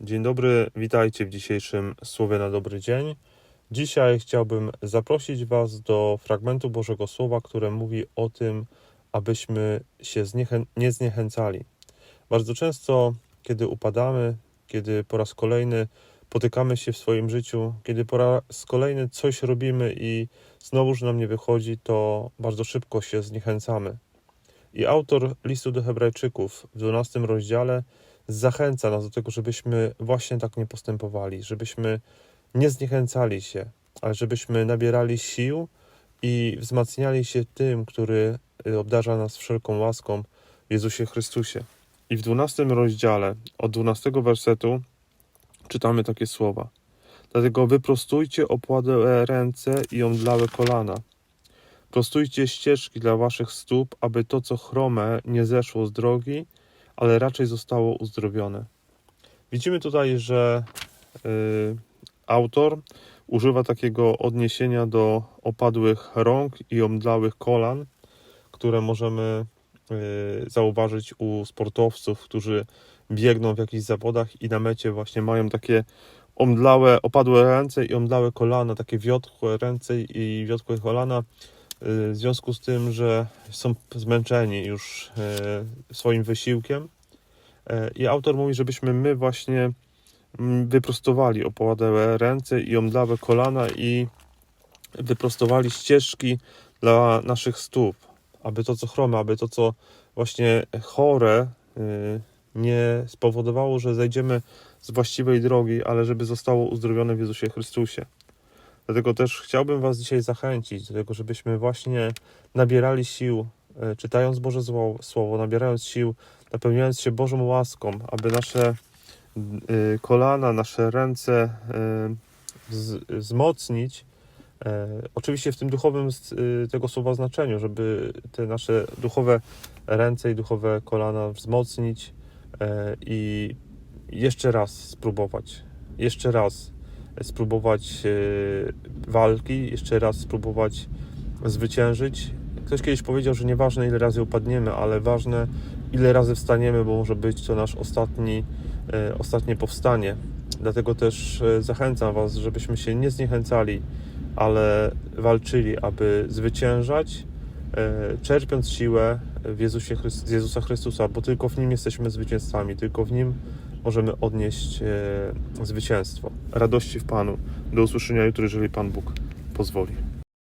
Dzień dobry, witajcie w dzisiejszym Słowie na dobry dzień. Dzisiaj chciałbym zaprosić Was do fragmentu Bożego Słowa, które mówi o tym, abyśmy się zniechę- nie zniechęcali. Bardzo często, kiedy upadamy, kiedy po raz kolejny potykamy się w swoim życiu, kiedy po raz kolejny coś robimy i znowuż nam nie wychodzi, to bardzo szybko się zniechęcamy. I autor listu do Hebrajczyków w 12 rozdziale zachęca nas do tego, żebyśmy właśnie tak nie postępowali, żebyśmy nie zniechęcali się, ale żebyśmy nabierali sił i wzmacniali się tym, który y, obdarza nas wszelką łaską Jezusie Chrystusie. I w 12 rozdziale, od 12 wersetu, czytamy takie słowa. Dlatego wyprostujcie opłade ręce i omdlałe kolana. Prostujcie ścieżki dla waszych stóp, aby to, co chrome, nie zeszło z drogi, ale raczej zostało uzdrowione. Widzimy tutaj, że y, autor używa takiego odniesienia do opadłych rąk i omdlałych kolan, które możemy y, zauważyć u sportowców, którzy biegną w jakichś zawodach i na mecie właśnie mają takie omdlałe, opadłe ręce i omdlałe kolana, takie wiotłe ręce i wiotłe kolana, y, w związku z tym, że są zmęczeni już swoim wysiłkiem. I autor mówi, żebyśmy my właśnie mm, wyprostowali opładałe ręce i omdlałe kolana i wyprostowali ścieżki dla naszych stóp, aby to, co chrome, aby to, co właśnie chore, y, nie spowodowało, że zejdziemy z właściwej drogi, ale żeby zostało uzdrowione w Jezusie Chrystusie. Dlatego też chciałbym Was dzisiaj zachęcić do tego, żebyśmy właśnie nabierali sił, e, czytając Boże Słowo, nabierając sił, napełniając się Bożą łaską, aby nasze y, kolana, nasze ręce y, wzmocnić. E, Oczywiście w tym duchowym y, tego słowa znaczeniu, żeby te nasze duchowe ręce i duchowe kolana wzmocnić i jeszcze raz spróbować. Jeszcze raz spróbować walki, jeszcze raz spróbować zwyciężyć. Ktoś kiedyś powiedział, że nieważne ile razy upadniemy, ale ważne ile razy wstaniemy, bo może być to nasz ostatni, e, ostatnie powstanie. Dlatego też e, zachęcam Was, żebyśmy się nie zniechęcali, ale walczyli, aby zwyciężać, e, czerpiąc siłę w Jezusie z Jezusa Chrystusa, bo tylko w Nim jesteśmy zwycięzcami, tylko w Nim możemy odnieść zwycięstwo. Radości w Panu. Do usłyszenia jutro, jeżeli Pan Bóg pozwoli.